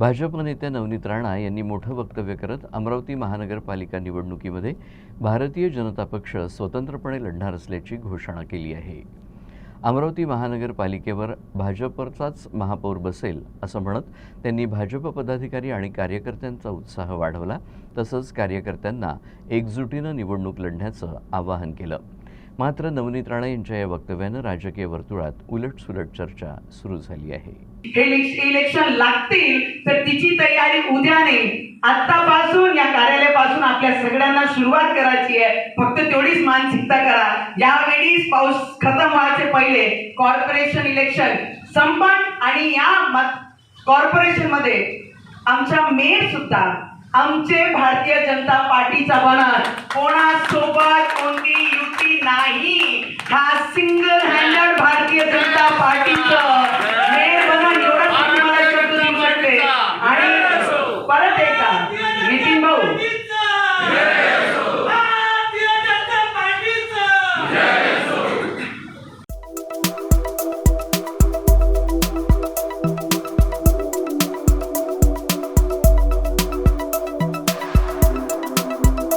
भाजप नेत्या नवनीत राणा यांनी मोठं वक्तव्य करत अमरावती महानगरपालिका निवडणुकीमध्ये भारतीय जनता पक्ष स्वतंत्रपणे लढणार असल्याची घोषणा केली आहे. अमरावती महानगरपालिकेवर भाजपचाच महापौर बसेल असं म्हणत त्यांनी भाजप पदाधिकारी आणि कार्यकर्त्यांचा उत्साह वाढवला तसंच कार्यकर्त्यांना एकजुटीनं निवडणूक लढण्याचं आवाहन केलं. मात्र नवनीत राणा यांच्या या वक्तव्यानं राजकीय वर्तुळात उलटसुलट चर्चा सुरू झाली आहे. हे इलेक्शन लागतील तर तिची तयारी उद्या नाही आतापासून या कार्यालयापासून आपल्या सगळ्यांना सुरुवात करायची आहे. फक्त तेवढीच मानसिकता करा. यावेळीच पाऊस खतम व्हायचे पहिले कॉर्पोरेशन इलेक्शन संपन आणि या कॉर्पोरेशनमध्ये आमच्या मेयर सुद्धा आमचे भारतीय जनता पार्टीचा बनत कोणासोबत parking to